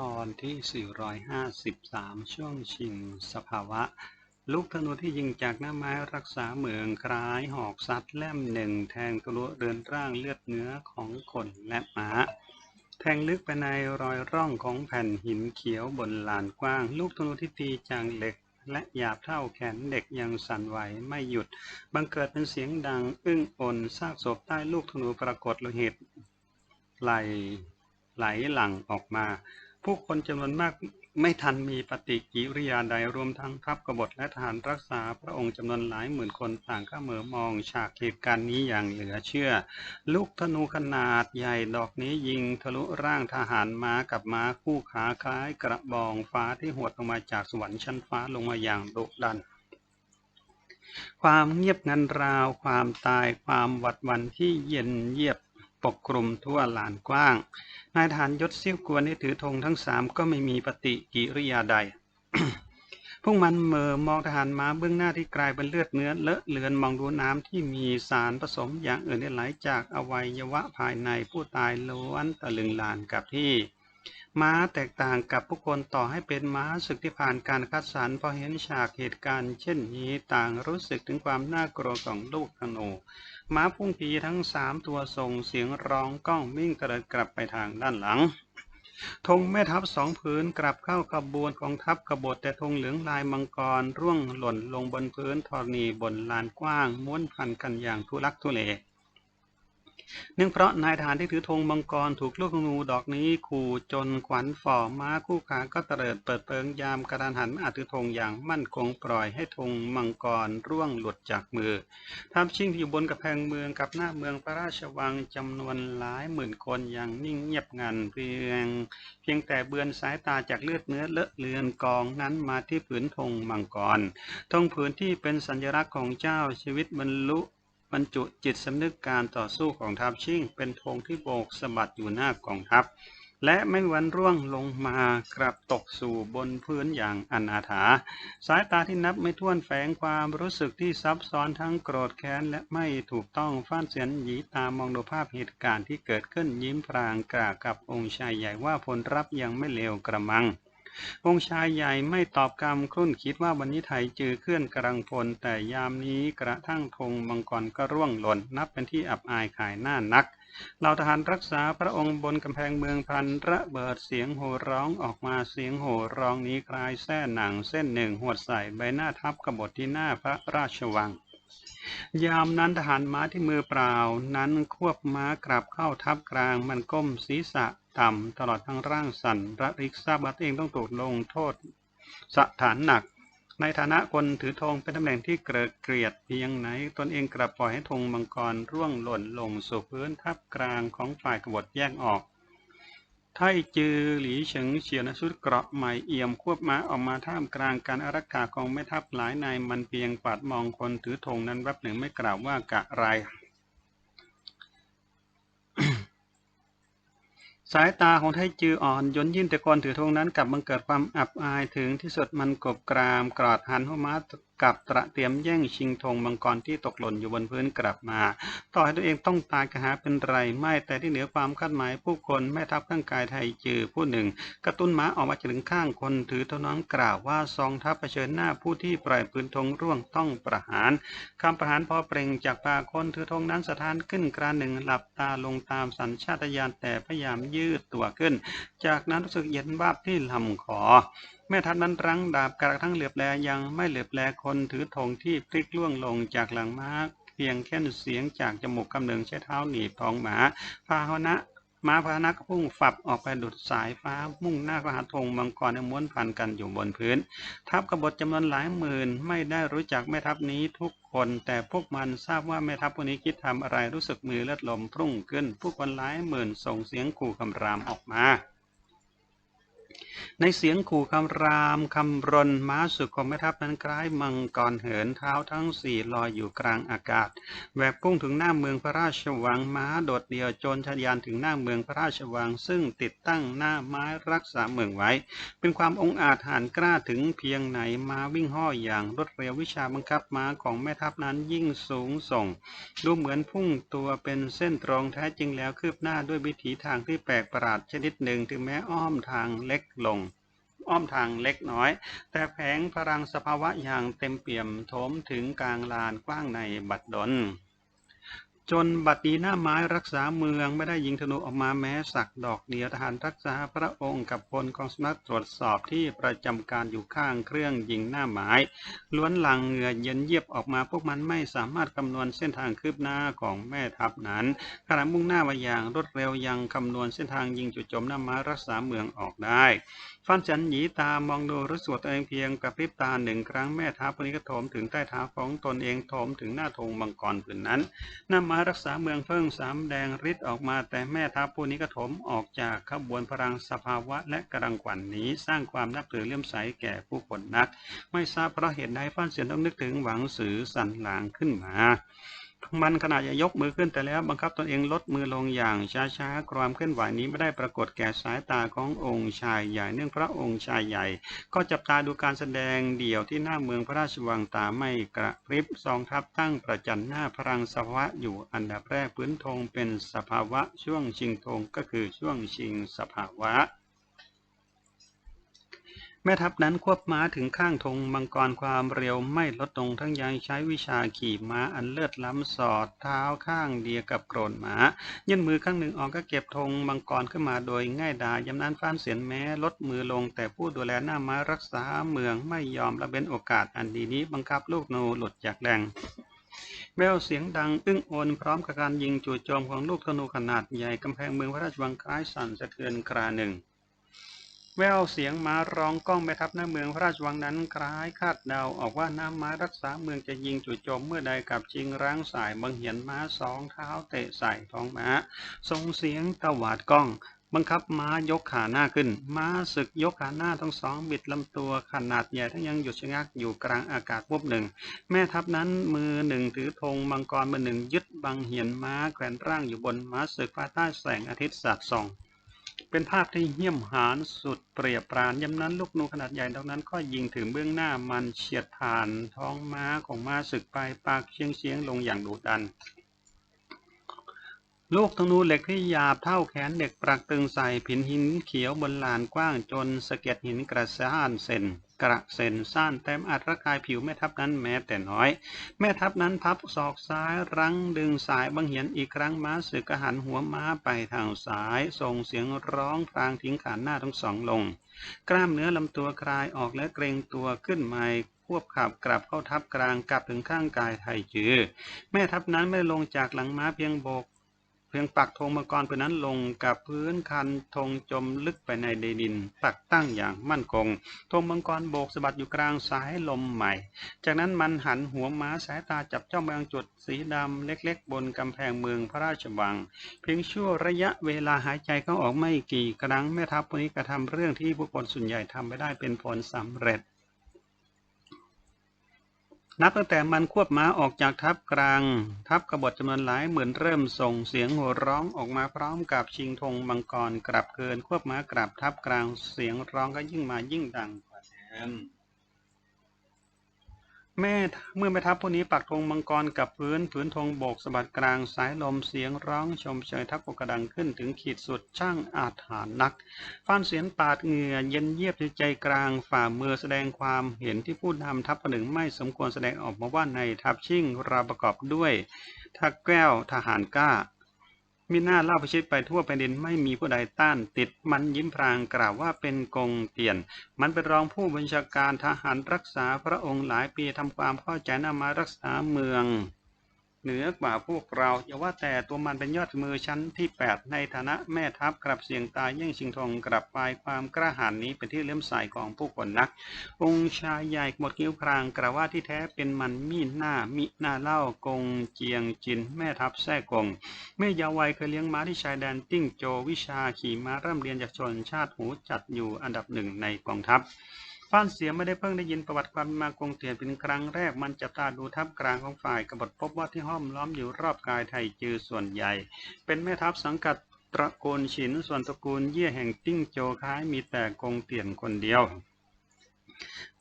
ตอนที่ 453 ช่วงชิงสภาวะ ลูกธนูที่ยิงจากหน้าไม้รักษาเมืองคล้ายหอกซัดแล่มหนึ่งแทงทะลุเรือนร่างเลือดเนื้อของคนและม้า แทงลึกไปในรอยร่องของแผ่นหินเขียวบนลานกว้าง ลูกธนูที่ตีจางเหล็กและหยาบเท่าแขนเด็กยังสั่นไหวไม่หยุด บังเกิดเป็นเสียงดังอึ้งอนซากศพใต้ลูกธนูปรากฏโลหิตไหลไหลหลั่งออกมา ผู้คนจำนวนมากไม่ทันมีปฏิกิริยาใดรวมทั้งทัพกบฏและทหารรักษาพระองค์จำนวนหลายหมื่นคนต่างก็เหมือมองฉากเหตุการณ์นี้อย่างเหลือเชื่อ ลูกธนูขนาดใหญ่ดอกนี้ยิงทะลุร่างทหารม้ากับม้าคู่ขาคล้ายกระบองฟ้าที่หวดลงมาจากสวรรค์ชั้นฟ้าลงมาอย่างดุดันความเงียบงันราว ความตายความหวัดหวันที่เย็นเยียบ ปกคลุมทั่วลานกว้าง นายทหารยศเสี้ยวกวนที่ถือธงทั้งสามก็ไม่มีปฏิกิริยาใด พวกมันเมอมองทหารม้าเบื้องหน้าที่กลายเป็นเลือดเนื้อเลอะเลือนมองดูน้ำที่มีสารผสมอย่างอื่นไหลจากอวัยวะภายในผู้ตายล้วนตะลึงลานกับที่ม้าแตกต่างกับผู้คนต่อให้เป็นม้าศึกที่ผ่านการคัดสรรพอเห็นฉากเหตุการณ์ เช่นนี้ต่างรู้สึกถึงความน่ากลัวของลูกธนู ม้าพุ่งผีทั้งสามตัวส่งเสียงร้องก้องวิ่งกระเดิดกลับไปทางด้านหลังธงแม่ทัพสองผืนกลับเข้าขบวนของทัพกบฏแต่ธงเหลืองลายมังกรร่วงหล่นลงบนพื้นธรณีบนลานกว้าง ม้วนพันกันอย่างทุลักทุเล เนื่องเพราะนายทหารที่ถือธงมังกรถูกลูกงูดอกนี้ขู่จนขวัญฝ่อม้าคู่ขาก็เตลิดเปิดเปิงยามกระดานหันอาถือธงอย่างมั่นคงปล่อยให้ธงมังกรร่วงหลุดจากมือทัพชิงที่อยู่บนกระแพงเมืองกับหน้าเมืองพระราชวังจำนวนหลายหมื่นคนอย่างนิ่งเงียบงันเพียงเพียงแต่เบือนสายตาจากเลือดเนื้อเลอะเลือนกองนั้นมาที่ผืนธงมังกรธงผืนที่เป็นสัญลักษณ์ของเจ้าชีวิตบรรลุ บรรจุจิตสำนึกการต่อสู้ของทัพชิ่ง เป็นธงที่โบกสะบัดอยู่หน้ากองทัพ และไม่วันร่วงลงมากลับตกสู่บนพื้นอย่างอนาถา สายตาที่นับไม่ถ้วนแฝงความรู้สึกที่ซับซ้อนทั้งโกรธแค้นและไม่ถูกต้องฟ้านเสียนหยีตามองดูภาพเหตุการณ์ที่เกิดขึ้นยิ้มพรางกล่าวกับองค์ชายใหญ่ว่าผลรับยังไม่เลวกระมัง องค์ชายใหญ่ไม่ตอบคำครุ่นคิดว่าวันนี้ไถจือเคลื่อนกำลังพล แต่ยามนี้กระทั่งธงมังกรก็ร่วงหล่น นับเป็นที่อับอายขายหน้านักเหล่าทหารรักษาพระองค์บนกำแพงเมืองพันระเบิดเสียงโห่ร้องออกมาเสียงโห่ร้องนี้คลายแส้หนังเส้นหนึ่งหวดใส่ใบหน้าทัพกบฏที่หน้าพระราชวัง ยามนั้นทหารม้าที่มือเปล่านั้นควบม้ากลับเข้าทัพกลางมันก้มศีรษะต่ำ ตลอดทั้งร่างสั่นระริกทราบว่าตัวเองต้องถูกลงโทษ สถานหนัก ในฐานะคนถือธงเป็นตำแหน่งที่เกลียดเกลียดเพียงไหน ตนเองกลับปล่อยให้ธงมังกรร่วงหล่นลงสู่พื้นทับกลางของฝ่ายกบฏแยกออก ไทจือหลีเฉิงเฉียนชุดเกราะใหม่เอี่ยมควบม้าออกมาท่ามกลางการอารักขาของแม่ทัพหลายนายมันเพียงปาดมองคนถือธงนั้นแวบหนึ่งไม่กล่าวว่ากะไรสายตาของไทจืออ่อนยนยิ่นแต่ก่อนถือธงนั้นกลับบังเกิดความอับอายถึงที่สุดมันกบกรามกรอดหันหัวม้า กับตระเตรียมแย่งชิงธงมังกรที่ตกหล่นอยู่บนพื้นกลับมา ต่อให้ตัวเองต้องตายกระหาเป็นไรไม่แต่ที่เหนือความคาดหมายผู้คนแม่ทัพข้างกายไทยจือผู้หนึ่ง กระตุ้นม้าออกมาถึงข้างคนถือเท่านั้นกล่าวว่าซองทัพเผชิญหน้าผู้ที่ปล่อยปืนธงร่วงต้องประหารคำประหารพอเปล่งจากปากคนถือธงนั้นสถานขึ้นกราหนึ่งหลับตาลงตามสัญชาตญาณแต่พยายามยืดตัวขึ้น จากนั้นรู้สึกเย็นวาบที่ลำคอแม่ทัพนั้นรั้งดาบกระทั่งเหลือบแลยังไม่เหลือบแลคนถือธงที่พลิกล่วงลงจากหลังม้าเพียงแค่เสียงจากจมูกกำเนิงใช้เท้าหนีบท้องหมาพาหนะม้าพาหนะก็พุ่งฝับออกไปดุดสายฟ้ามุ่งหน้าก็หาธงมังกรในม้วนพันกันอยู่บนพื้น ทัพกบฏจำนวนหลายหมื่นไม่ได้รู้จักแม่ทัพนี้ทุกคนแต่พวกมันทราบว่าแม่ทัพพวกนี้คิดทำอะไรรู้สึกมือเลือดลมพุ่งขึ้น ผู้คนหลายหมื่นส่งเสียงขู่คำรามออกมา ในเสียงขู่คำรามคำรนม้าศึกของแม่ทัพนั้นคล้ายมังกรเหินเท้าทั้งสี่ลอยอยู่กลางอากาศแหวกพุ่งถึงหน้าเมืองพระราชวังม้าโดดเดียวโจรทะยานถึงหน้าเมืองพระราชวัง ซึ่งติดตั้งหน้าไม้รักษาเมืองไว้ เป็นความองอาจหานกล้าถึงเพียงไหนม้าวิ่งห่ออย่างรวดเร็ววิชาบังคับม้าของแม่ทัพนั้นยิ่งสูงส่ง ดูเหมือนพุ่งตัวเป็นเส้นตรงแท้จริงแล้วคืบหน้าด้วยวิถีทางที่แปลกประหลาดชนิดหนึ่งถึงแม้อ้อมทางเล็กลง อ้อมทางเล็กน้อย แต่แผงพลังสภาวะอย่างเต็มเปี่ยมโถมถึงกลางลานกว้างในบัดดล จนบัดนี้หน้าไม้รักษาเมืองไม่ได้ยิงธนูออกมาแม้สักดอกเดียวทหารรักษาพระองค์กับพลกองสนักตรวจสอบที่ประจำการอยู่ข้างเครื่องยิงหน้าไม้ล้วนหลังเหงื่อเย็นเยียบออกมาพวกมันไม่สามารถคำนวณเส้นทางคืบหน้าของแม่ทัพนั้นขณะมุ่งหน้ามาอย่างรวดเร็วยังคำนวณเส้นทางยิงจุดจมหน้าไม้รักษาเมืองออกได้ ฟันจันหยีตามองดูรู้สึกตัวเองเพียงกระพริบตาหนึ่งครั้งแม่ทัพนนี้ก็โถมถึงใต้เท้าของตนเองโถมถึงหน้าธงมังกรผืนนั้นน้าไม้รักษาเมืองเพิ่งสามแดงฤทธิ์ออกมาแต่แม่ทัพผู้นี้ก็โถมออกจากขบวนพลังสภาวะและกำลังขวัญนนี้สร้างความนับถือเลื่อมใสแก่ผู้คนนัก ไม่ทราบเพราะเหตุใดฟันเสียนต้องนึกถึงหวังสือสันหลางขึ้นมา มันขณะจะยกมือขึ้นแต่แล้วบังคับตนเองลดมือลงอย่างช้าๆ ความเคลื่อนไหวนี้ไม่ได้ปรากฏแก่สายตาขององค์ชายใหญ่ เนื่องพระองค์ชายใหญ่ ก็จับตาดูการแสดงเดี่ยวที่หน้าเมืองพระราชวังตาไม่กระพริบสองทัพตั้งประจันหน้าพลังสภาวะอยู่อันดับแรกพื้นธงเป็นสภาวะช่วงชิงธงก็คือช่วงชิงสภาวะ แม่ทัพนั้นควบม้าถึงข้างธงมังกรความเร็วไม่ลดลงทั้งยังใช้วิชาขี่ม้าอันเลิศล้ำสอดเท้าข้างเดียวกับโกรนม้า ยื่นมือข้างหนึ่งออกก็เก็บธงมังกรขึ้นมาโดยง่ายดายยำนั้นฟ้านเสียนแม้ลดมือลง แต่ผู้ดูแลหน้าม้ารักษาเมืองไม่ยอมละเว้นโอกาสอันดีนี้บังคับลูกนูหลุดจากแรงแววเสียงดังอึ้งโอนพร้อมกับการยิงจู่โจมของลูกธนูขนาดใหญ่กำแพงเมืองพระราชวังคล้ายสั่นสะเทือนคราหนึ่ง แววเสียงม้าร้องก้องแม่ทัพหน้าเมืองพระราชวังนั้นคล้ายคาดเดาออกว่าน้ำม้ารักษาเมืองจะยิงจู่โจมเมื่อใดกับจริงร้างสายบังเหียนม้าสองเท้าเตะใส่ท้องม้าส่งเสียงตวาดก้องบังคับม้ายกขาหน้าขึ้น ม้าศึกยกขาหน้าทั้งสองบิดลำตัวขนาดใหญ่ทั้งยังหยุดชะงักอยู่กลางอากาศวุบหนึ่ง แม่ทัพนั้นมือหนึ่งถือธงมังกรมือหนึ่งยึดบังเหียนม้าแขวนร่างอยู่บนม้าศึกภายใต้แสงอาทิตย์สาดส่อง เป็นภาพที่เหี้ยมหานสุดเปรียบปรานยำนั้นลูกนูขนาดใหญ่ดังนั้น ก็ยิงถึงเบื้องหน้ามันเฉียดผ่านท้องม้าของม้าศึกไปปากเชียงเชียงลงอย่างดุดัน ลูกธนูเหล็กที่หยาบเท่าแขนเด็กปรักตึงใส่ผินหินเขียวบนลานกว้างจนสะเก็ดหินกระซ่านเซนกระเซ็นซ่านเต็มอัดระกายผิวแม่ทัพนั้นแม้แต่น้อย แม่ทัพนั้นพับศอกซ้ายรั้งดึงสายบังเหียนอีกครั้งม้าศึกกระหันหัวม้าไปทางซ้ายส่งเสียงร้องพลางทิ้งขานหน้าทั้งสองลง กล้ามเนื้อลำตัวคลายออกและเกรงตัวขึ้นใหม่ควบขับกลับเข้าทับกลางกลับถึงข้างกายไทยจือ แม่ทัพนั้นไม่ลงจากหลังม้าเพียงโบก พียงปักธงมังกรผืนนั้นลงกับพื้นคันธงจมลึกไปในดินปักตั้งอย่างมั่นคงธงมังกรโบกสะบัดอยู่กลางสายลมใหม่ จากนั้นมันหันหัวม้าสายตาจับจ้องไปยังจุดสีดำเล็กๆ บนกำแพงเมืองพระราชวัง เพียงชั่วระยะเวลาหายใจเข้าออกไม่กี่ครั้งแม่ทัพคนนี้กระทำเรื่องที่ผู้คนส่วนใหญ่ทำไม่ได้เป็นผลสำเร็จ นับตั้งแต่มันควบม้าออกจากทัพกลาง ทัพกบฏจำนวนหลายหมื่นเริ่มส่งเสียงโห่ร้องออกมาพร้อมกับชิงธงมังกรกลับเกินควบม้ากลับทัพกลางเสียงร้องก็ยิ่งมายิ่งดังกว่าเดิม แม่เมื่อแม่ทัพผู้นี้ปักธงมังกรกับพื้นผืนธงโบกสะบัดกลางสายลมเสียงร้องชมเชยทัพกระดังขึ้นถึงขีดสุดช่างอาถรรพ์นักฟ้านเสียงปาดเหงื่อเย็นเยียบใจกลางฝ่ามือแสดงความเห็นที่ผู้นำทัพประหนึ่งไม่สมควรแสดงออกมาว่าในทัพชิ่งราประกอบด้วยทักแก้วทหารกล้า มีหน้าเล่าประชิดไปทั่วแผ่นดินไม่มีผู้ใดต้านติดมันยิ้มพรางกล่าวว่าเป็นกงเตียน มันเป็นรองผู้บัญชาการทหารรักษาพระองค์หลายปีทำความเข้าใจนามารักษาเมือง เหนือกว่าพวกเราอย่าว่าแต่ตัวมันเป็นยอดมือชั้นที่ 8 ในฐานะแม่ทัพกลับเสียงตายแย่งชิงทองกลับไปความกระหายนี้เป็นที่เลื่อมใสของผู้คนนัก องค์ชายใหญ่หมดคิ้วพรางกล่าวว่าที่แท้เป็นมันมีหน้ามิหน้าเล่ากงเจียงจิน แม่ทัพแท้กงเมื่อยาววัยเคยเลี้ยงม้าที่ชายแดนติ้งโจวิชาขี่ม้าร่ำเรียนจากชนชาติหูจัดอยู่อันดับหนึ่งในกองทัพ ฟ้านเสียไม่ได้เพิ่งได้ยินประวัติความมากงเตียนเป็นครั้งแรก มันจับตาดูทัพกลางของฝ่ายกบฏพบว่าที่ห้อมล้อมอยู่รอบกายไทยจือส่วนใหญ่ เป็นแม่ทัพสังกัดตระกูลฉินส่วนตระกูลเย่แห่งติ้งโจค้ายมีแต่กงเตียนคนเดียว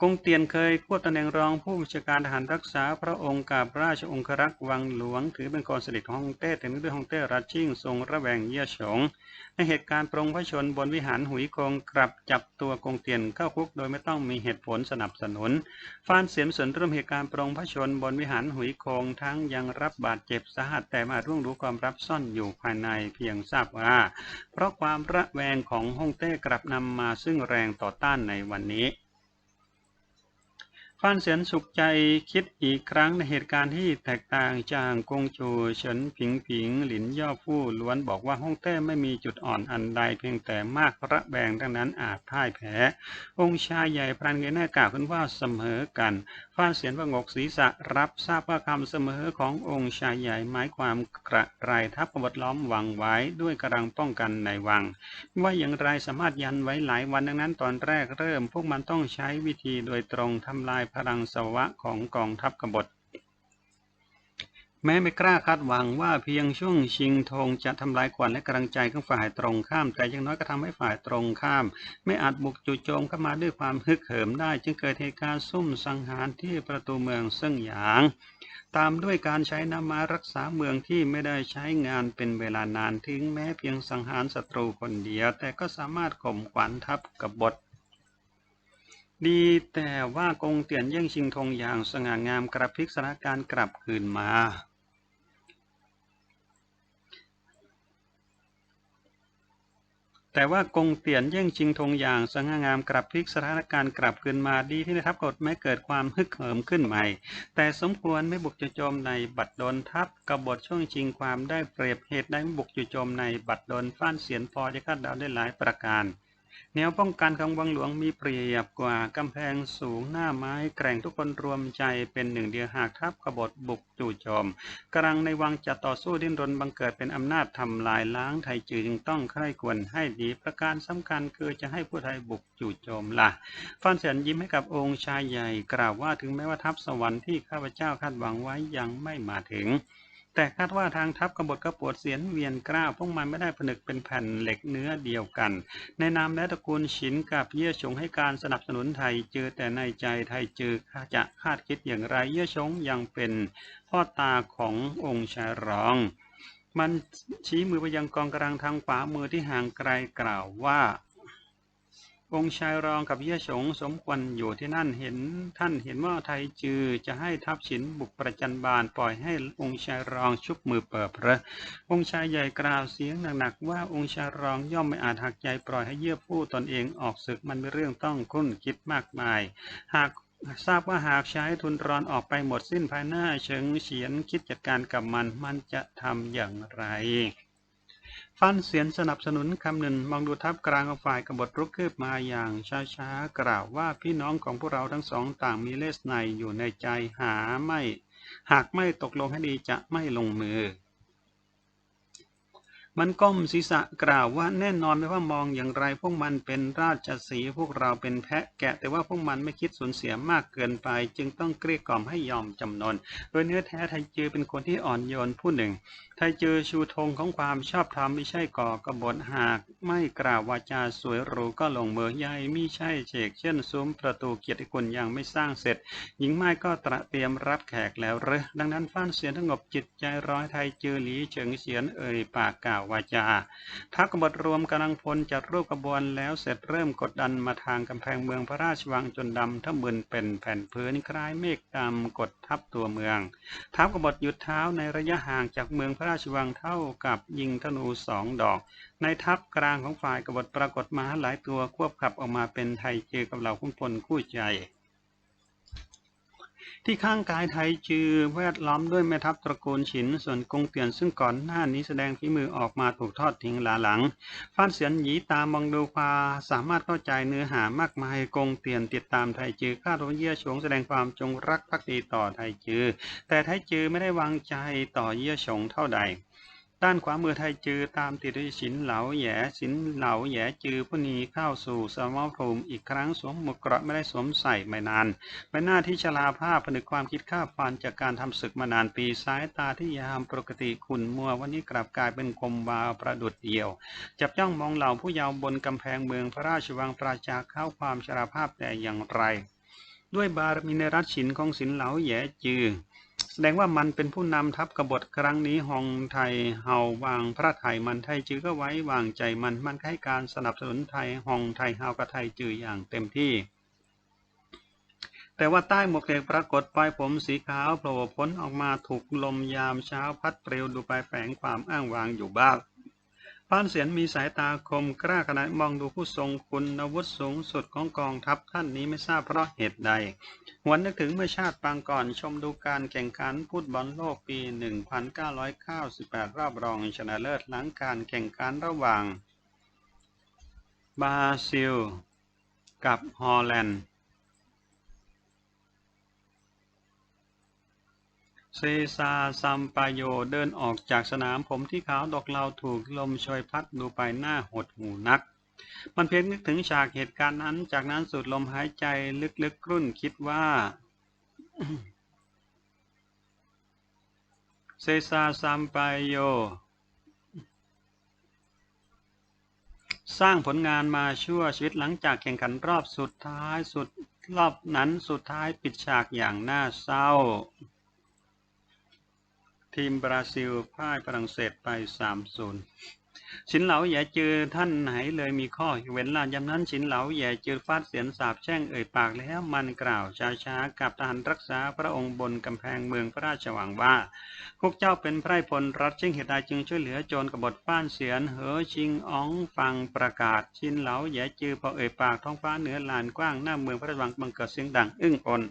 กงเตียนเคยควบตำแหน่งรองผู้บัญชาการทหารรักษาพระองค์กับราชองครักษ์วังหลวง ถือเป็นคนสนิทของฮ่องเต้แต่นึกด้วยฮ่องเต้รัชชิ่งทรงระแวงเยี่ยฉงในเหตุการณ์ปรงพระชนบนวิหารหุยคงกลับจับตัวกงเตียนเข้าคุกโดยไม่ต้องมีเหตุผลสนับสนุนฟานเสียมสนร่วมเหตุการณ์ปรงพระชนบนวิหารหุยคงทั้งยังรับบาดเจ็บสาหัสแต่มาร่วงรู้ความรับซ่อนอยู่ภายในเพียงทราบว่า เพราะความระแวงของฮ่องเต้กลับนำมาซึ่งแรงต่อต้านในวันนี้ ฟานเสียนสุขใจคิดอีกครั้งในเหตุการณ์ที่แตกต่างจากกงชูเฉินผิงผิงหลินย่อฟู่ล้วนบอกว่าฮ่องเต้ไม่มีจุดอ่อนอันใดเพียงแต่มากระแวงดังนั้นอาจพ่ายแพ้ องค์ชายใหญ่พรานเงยหน้ากล่าวขึ้นว่าเสมอกันฟานเสียนประงกศีรษะรับทราบว่าคำเสมอขององค์ชายใหญ่หมายความกระไรทัพกบฏล้อมวังไว้ด้วยกำลังป้องกันในวัง ว่าอย่างไรสามารถยันไว้หลายวันดังนั้นตอนแรกเริ่ม พวกมันต้องใช้วิธีโดยตรงทำลายพลังสวะของกองทัพกบฏ แม้ไม่กล้าคาดหวังว่าเพียงช่วงชิงธงจะทำลายขวัญและกำลังใจของฝ่ายตรงข้าม แต่อยังน้อยก็ทำให้ฝ่ายตรงข้าม ไม่อาจบุกจู่โจมเข้ามาด้วยความฮึกเหิมได้ จึงเกิดเหตุการณ์ซุ่มสังหารที่ประตูเมืองเซิ่งหยางตามด้วยการใช้น้ำมารักษาเมืองที่ไม่ได้ใช้งานเป็นเวลานานถึงแม้เพียงสังหารศัตรูคนเดียว แต่ก็สามารถข่มขวัญทัพกบฏ ดีแต่ว่ากงเตียนแย่งชิงธงอย่างสง่างามกระพลิกสถานการณ์กลับคืนมาแต่ว่ากงเตียนแย่งชิงธงอย่างสง่างามกลับพลิกสถานการณ์กลับคืนมาดีที่ในทัพกดไม่เกิดความฮึกเหิมขึ้นใหม่ แต่สมควรไม่บุกจู่โจมในบัดดลทัพกบฏช่วงชิงความได้เปรียบเหตุได้ไม่บุกจู่โจมในบัดดลฟ้านเสียนพอจะคาดเดาได้หลายประการ แนวป้องกันของวังหลวงมีเปรียบกว่ากำแพงสูงหน้าไม้แกร่งทุกคนรวมใจเป็นหนึ่งเดียวหากทัพกบฏบุกจู่โจมกำลังในวังจะต่อสู้ดิ้นรนบังเกิดเป็นอำนาจทำลายล้างไทยจือจึงต้องใคร่ควรให้ดีประการสำคัญคือจะให้ผู้ไทยบุกจู่โจมละ่ะฟานเสียนยิ้มให้กับองค์ชายใหญ่ กล่าวว่าถึงแม้ว่าทัพสวรรค์ที่ข้าพเจ้าคาดหวังไว้ยังไม่มาถึง แต่คาดว่าทางทัพกบฏกระปวดเสียนเวียนกล้าวพวกมันไม่ได้ผนึกเป็นแผ่นเหล็กเนื้อเดียวกัน ในนามและตระกูลฉินกับเย่ชงให้การสนับสนุนไทยเจอแต่ในใจไทยเจอจะคาดคิดอย่างไรเย่ชงยังเป็นพ่อตาขององค์ชายรอง มันชี้มือไปยังกองกำลังทางขวามือที่ห่างไกลกล่าวว่า องค์ชายรองกับเย่ฉงสมควรอยู่ที่นั่นเห็นท่านเห็นว่าไทยจือจะให้ทัพฉินบุกประจันบานปล่อยให้องค์ชายรองชุบมือเปิดพระ องค์ชายใหญ่กล่าวเสียงหนักๆว่าองค์ชายรองย่อมไม่อาจหักใจปล่อยให้เยื่อผู้ตนเองออกศึกมันเป็นเรื่องต้องคุ้นคิดมากมาย หากทราบว่าหากใช้ทุนรอนออกไปหมดสิ้นภายหน้าเฉิงเฉียนคิดจัดการกับมันมันจะทำอย่างไร ฟันเสียนสนับสนุนคำหนึ่งมองดูทัพกลางของฝ่ายกบฏรุกคืบมาอย่างช้าๆกล่าวว่าพี่น้องของพวกเราทั้งสองต่างมีเลสในอยู่ในใจหาไม่ หากไม่ตกลงให้ดีจะไม่ลงมือ มันก้มศีรษะกล่าวว่าแน่นอนไม่ว่ามองอย่างไรพวกมันเป็นราชสีพวกเราเป็นแพะแกะ แต่ว่าพวกมันไม่คิดสูญเสียมากเกินไป จึงต้องเกลี้ยกล่อมให้ยอมจำนน โดยเนื้อแท้ไทยจือเป็นคนที่อ่อนโยนผู้หนึ่ง ไทยจือชูธงของความชอบธรรมไม่ใช่ก่อกบฏหาก ไม่กล่าววาจาสวยหรูก็ลงเมือใหญ่ม่ใช่เฉกเช่นซุ้มประตูเกียรติคุณยังไม่สร้างเสร็จ หญิงไม้ก็ตระเตรียมรับแขกแล้วเหรอดังนั้นฟ้านเสียนสงบจิตใจร้อยไทยจือหลีเฉิงเสียนเอ่ยปากกล่าววาจาทัพกบฏรวมกำลังพลจัดรูปกระบวนแล้วเสร็จเริ่มกดดันมาทางกำแพงเมืองพระราชวังจนดำทั้งมึนเป็นแผ่นพื้นคล้ายเมฆดำกดทับตัวเมืองทัพกบฏหยุดเท้าในระยะห่างจากเมืองพระราชวังเท่ากับยิงธนูสองดอก ในทัพกลางของฝ่ายกบฏปรากฏมาหลายตัวควบขับออกมาเป็นไทยเจอกับเหล่าขุนพลคู่ใจ ที่ข้างกายไทยจือแวดล้อมด้วยแม่ทัพตระกูลฉิน ส่วนกงเตียนซึ่งก่อนหน้านี้แสดงฝีมือออกมาถูกทอดทิ้งหลาหลังฟานเสียนหยีตามองดูควาสามารถเข้าใจเนื้อหามากมายกงเตียนติดตามไทยจือคาโรเยี่ยฉงแสดงความจงรักภักดีต่อไทยจือ แต่ไทยจือไม่ได้วางใจต่อเยี่ยฉงเท่าใด ด้านขวามือไทยจือตามติดด้วยสินเหลาแย่สินเหลาแย่จือผู้นี้เข้าสู่สมรภูมิอีกครั้งสวมหมวกเกราะไม่ได้สวมใส่ไม่นานใบหน้าที่ชราภาพผนึกความคิดข้าฟันจากการทำศึกมานานปีสายตาที่ยามปกติขุนมัววันนี้กลับกลายเป็นคมวาวประดุดเดียว จับจ้องมองเหล่าผู้ยาวบนกำแพงเมืองพระราชวังปราชาเข้าความชราภาพแต่อย่างไร ด้วยบารมีในรัชฉินของสินเหลาแย่จือ แสดงว่ามันเป็นผู้นำทัพกบฏครั้งนี้ฮองไทยเฮาวางพระไทยมันไทยจือก็ไว้วางใจมันมันให้การสนับสนุนไทยฮองไทยเฮากับไทยจืออย่างเต็มที่ แต่ว่าใต้หมวกเหล็กปรากฏปลายผมสีขาวโผล่พ้นออกมาถูกลมยามเช้าพัดเปลวดูไปแฝงความอ้างวางอยู่บ้าง พานเสียนมีสายตาคมกล้าขนาดมองดูผู้ทรงคุณอาวุธสูงสุดของกองทัพท่านนี้ไม่ทราบเพราะเหตุใดหวนนึกถึงเมื่อชาติปางก่อนชมดูการแข่งขันฟุตบอลโลกปี 1998 รอบรองชนะเลิศหลังการแข่งขันระหว่างบราซิล กับฮอลแลนด์ เซซาซัมปาโยเดินออกจากสนามผมที่ขาวดอกเราถูกลมชอยพัดดูไปหน้าหดหูนัก มันเพียงนึกถึงฉากเหตุการณ์นั้น จากนั้นสูดลมหายใจลึกๆกรุ่นคิดว่า เซซาซัมปายโยสร้างผลงานมาชั่วชีวิตหลังจากแข่งขันรอบสุดท้ายสุดรอบนั้นสุดท้ายปิดฉากอย่างน่าเศร้า ทีมบราซิลพ่ายฝรั่งเศสไป 3-0 ฉินเหลาแย่จือท่านไหนเลยมีข้อเว้นล่ะยำนั้นฉินเหลาแย่จือฟาดเสียนสาบแช่งเอ่ยปากแล้วมันกล่าวช้าๆกับทหารรักษาพระองค์บนกำแพงเมืองพระราชวังว่า พวกเจ้าเป็นไพร่พลรัฐชิงเหตุใดจึงช่วยเหลือโจรกบฏฟ้านเสียนเหอชิงอ๋องฟังประกาศชินเหลาแย่จือพอเอ่ยปากท้องฟ้าเหนือลานกว้างหน้าเมืองพระราชวังบังเกิดเสียงดังอึ้งอน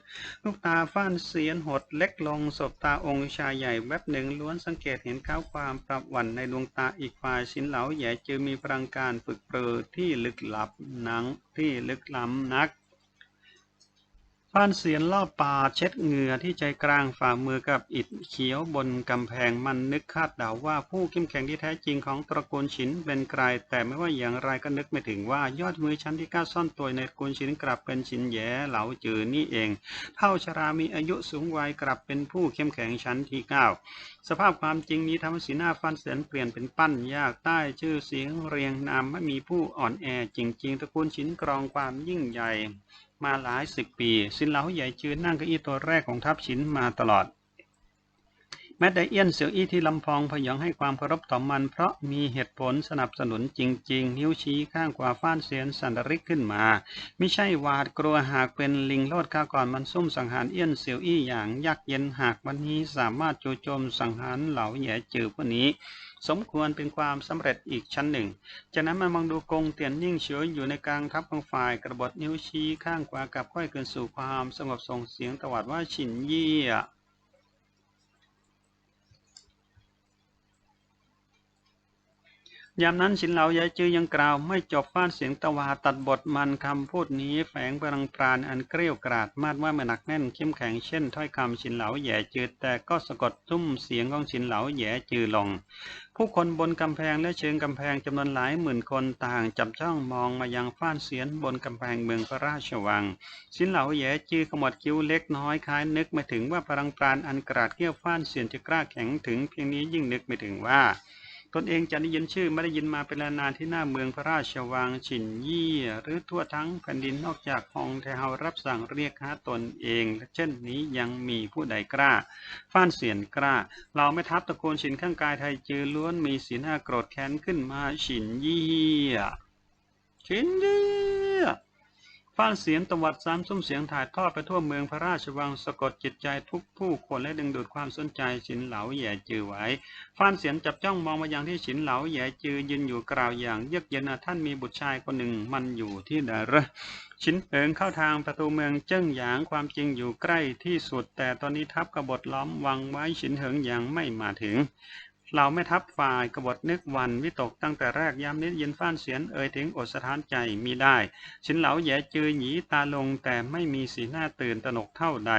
ลูกตาฟ้านเสียนหดเล็กลงศบตาองค์ชายใหญ่แวบหนึ่งล้วนสังเกตเห็นข้าวความประวันในดวงตาอีกฝ่ายชินเหลาแย่จึงมีพลังการฝึกเปรอที่ลึกลับหนังที่ลึกล้ำนัก ฟ้านเสียนล่อป่าเช็ดเหงื่อที่ใจกลางฝ่ามือกับอิฐเขียวบนกำแพงมันนึกคาดเดาว่าผู้เข้มแข็งที่แท้จริงของตระกูลฉินเป็นใครแต่ไม่ว่าอย่างไรก็นึกไม่ถึงว่ายอดมือชั้นที่ก้าซ่อนตัวในตระกูลฉินกลับเป็นฉินแย่เหลาจือนี่เอง เท่าชรามีอายุสูงวัยกลับเป็นผู้เข้มแข็งชั้นที่เก้าสภาพความจริงนี้ทำให้สีหน้าฟันเสียนเปลี่ยนเป็นปั้นยากใต้ชื่อเสียงเรียงนามไม่มีผู้อ่อนแอจริง ๆตระกูลฉินกรองความยิ่งใหญ่ มาหลายสิบปี สินเหลาใหญ่จืนนั่งเก้าอี้ตัวแรกของทัพชินมาตลอด ม้แต่เอี้ยนเสี่ยวอี้ที่ลำพองพยองให้ความเคารพต่อมัน เพราะมีเหตุผลสนับสนุนจริง ๆ นิ้วชี้ข้างกว่าฟ้านเสียนสันดริกขึ้นมา ไม่ใช่หวาดกลัวหากเป็นลิงโลดข้าก่อนมันซุ่มสังหารเอี้ยนเสี่ยวอี้อย่างยักเย็นหากวันนี้สามารถโจโจมสังหารเหล่าใหญ่จือพวกนี้ สมควรเป็นความสำเร็จอีกชั้นหนึ่ง จากนั้นมามองดูกงเตียนยิ่งเฉยอยู่ในกลางทัพของฝ่ายกระบดนิ้วชี้ข้างขวากับค่อยคืนสู่ความสงบส่งเสียงตวัดว่าฉินยี่ย ยามนั้นสินเหลายายจื้อยังกล่าวไม่จบฟ้านเสียงตะวาตัดบทมันคำพูดนี้แฝงพลังปราณอันเกลียวกราดมาดว่าไม่หนักแน่นเข้มแข็งเช่นถ้อยคำสินเหลาแย่จืดแต่ก็สะกดตุ้มเสียงของสินเหลาแย่จือลงผู้คนบนกำแพงและเชิงกำแพงจำนวนหลายหมื่นคนต่างจับจ้องมองมายังฟ้านเสียนบนกำแพงเมืองพระราชวัง สินเหลาแย่จือขมวดคิ้วเล็กน้อยคล้ายนึกไม่ถึงว่าพลังปราณอันกราดเกี้ยวฟ้านเสียนจะกล้าแข็งถึงเพียงนี้ยิ่งนึกไม่ถึงว่า ตนเองจะได้ยินชื่อไม่ได้ยินมาเป็นนานที่หน้าเมืองพระราชวังฉินยี่หรือทั่วทั้งแผ่นดินนอกจากฮองเทเฮารับสั่งเรียกหาตนเอง เช่นนี้ยังมีผู้ใดกล้า ฟ้านเสียนกล้าเราไม่ทับตะโกนฉินข้างกายไทยจือล้วนมีสีหน้าโกรธแค้นขึ้นมาฉินยี่ฉินยี่ ฟ้านเสียงตวัดซ้ำซุ้มเสียงถ่ายทอดไปทั่วเมืองพระราชวังสะกดจิตใจทุกผู้คนและดึงดูดความสนใจฉินเหลาแย่จือไว้ฟ้านเสียงจับจ้องมองมายังที่ฉินเหลาแย่จือยืนอยู่กล่าวอย่างเยือกเย็นท่านมีบุตรชายคนหนึ่งมันอยู่ที่ใดหรอฉินเหิงเข้าทางประตูเมืองเจิ้งหยางความจริงอยู่ใกล้ที่สุด แต่ตอนนี้ทัพกบฏล้อมวังไว้ฉินเหิงยังไม่มาถึง เราไม่ทับฝ่ายกบฏนึกวันวิตกตั้งแต่แรกยามนี้ยินฟ้านเสียนเอ่ยถึงอดสถานใจมีได้ฉินเหลาแย่จือหยีตาลงแต่ไม่มีสีหน้าตื่นตระหนกเท่าใด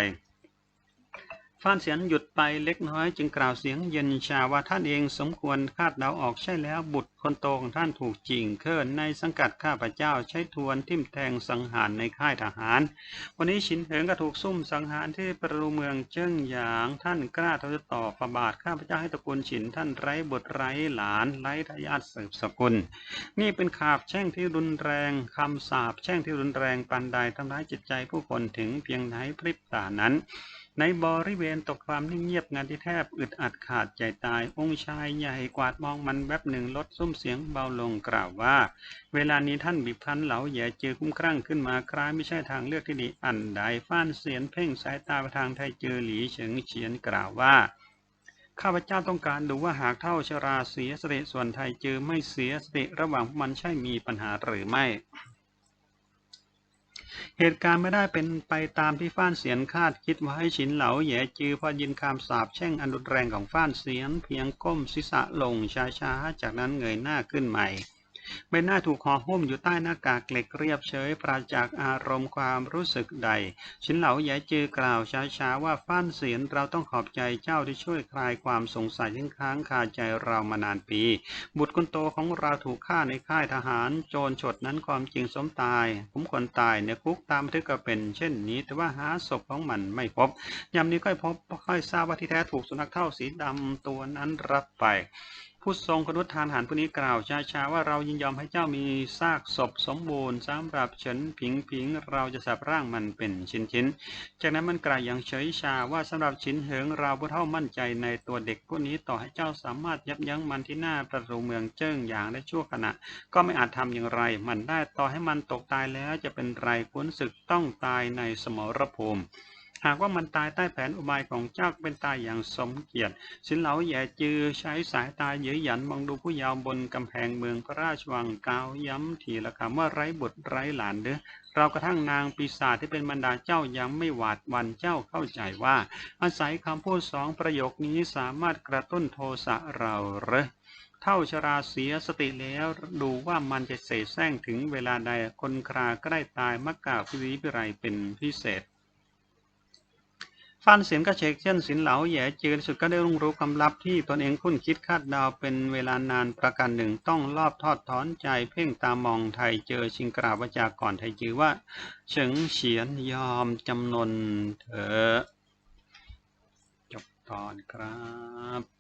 ฟ้านเสียนหยุดไปเล็กน้อยจึงกล่าวเสียงเย็นชาว่าท่านเองสมควรคาดเดาออกใช่แล้วบุตรคนโตของท่านถูกจิงเคินในสังกัดข้าพเจ้าใช้ทวนทิ่มแทงสังหารในค่ายทหาร วันนี้ฉินเหิงก็ถูกซุ่มสังหารที่ประตูเมืองเจิ้งหยางท่านกล้าทดต่อประบาทข้าพเจ้าให้ตระกูลฉินท่านไร้บุตรไร้หลานไร้ทายาทสืบสกุล นี่เป็นขาบแช่งที่รุนแรงคำสาปแช่งที่รุนแรงปันใดทำร้ายจิตใจผู้คนถึงเพียงไหนพริบตานั้น ในบริเวณตกความนิ่งเงียบงานที่แทบอึดอัดขาดใจตาย องค์ชายใหญ่กวาดมองมันแวบหนึ่งลดซุ้มเสียงเบาลงกล่าวว่า เวลานี้ท่านบีบพันเหลาแย่เจอคุ้มครั่งขึ้นมาคล้ายไม่ใช่ทางเลือกที่ดีอันใดฟ้านเสียนเพ่งสายตาไปทางไทเจอหลีเฉิงเฉียนกล่าวว่าข้าพเจ้าต้องการดูว่าหากเท่าชราเสียสติส่วนไทยเจอไม่เสียสติระหว่างพวกมันใช่มีปัญหาหรือไม่ เหตุการณ์ไม่ได้เป็นไปตามที่ฟ้านเสียนคาดคิดไว้ฉินเหลาแย่จือพอยินคำสาบแช่งอันรุนแรงของฟ้านเสียน เพียงก้มศีรษะลงช้าๆ จากนั้นเงยหน้าขึ้นใหม่ ใบหน้าถูกห่อหุ้มอยู่ใต้หน้ากากเหล็กเรียบเฉยปราศจากอารมณ์ความรู้สึกใดฉินเหลาแหย่จือกล่าวช้าๆว่าฟ้านเสียนเราต้องขอบใจเจ้าที่ช่วยคลายความสงสัยที่ค้างคาใจเรามานานปี บุตรคนโตของเราถูกฆ่าในค่ายทหาร โจรฉดนั้นความจริงสมตายผมคนตายในคุกตามทึกก็เป็น เช่นนี้ แต่ว่าหาศพของมันไม่พบยามนี้ค่อยพบค่อยทราบว่าที่แท้ถูกสุนัขเท่าสีดำตัวนั้นรับไป ผู้ทรงคนุทานหารผู้นี้กล่าวช้าๆว่าเรายินยอมให้เจ้ามีซากศพสมบูรณ์สำหรับเฉินผิงผิงเราจะสับร่างมันเป็นชิ้นๆจากนั้นมันกล่าวอย่างเฉยชาว่าสำหรับฉินเหิงเราผู้เท่ามั่นใจในตัวเด็กผู้นี้ต่อให้เจ้าสามารถยับยั้งมันที่หน้าประตูเมืองเจิ้งอย่างได้ชั่วขณะ ก็ไม่อาจทำอย่างไร มันได้ต่อให้มันตกตายแล้วจะเป็นไรขุนศึกต้องตายในสมรภูมิ หากว่ามันตายใต้แผนอุบายของเจ้าเป็นตายอย่างสมเกียรติ สินเหลาแย่จือใช้สายตาเยือหยันมองดูผู้ยาวบนกำแพงเมืองพระราชวังกาวย้ำทีละคำว่าไร้บุตรไร้หลานเด้อเรากระทั่งนางปีศาจที่เป็นบรรดาเจ้ายังไม่หวาดหวันเจ้าเข้าใจว่า อาศัยคำพูดสองประโยคนี้สามารถกระตุ้นโทสะเราเหรอเท่าชราเสียสติแล้วดูว่ามันจะเสแสร้งถึงเวลาใดคนคราใกล้ตายมักกล่าวพิริพิไรเป็นพิเศษ ฟันเสียงกระเชกเช่นสินเหลาแย่เจือสุดก็ได้รู้รู้ความลับที่ตนเองคุ้นคิดคาดเดาวเป็นเวลานานประการหนึ่ง ต้องรอบทอดถอนใจเพ่งตามองไทยเจอชิงกราบวาจากก่อนไทยจือว่าเฉิงเฉียนยอมจำนนเถอะจบตอนครับ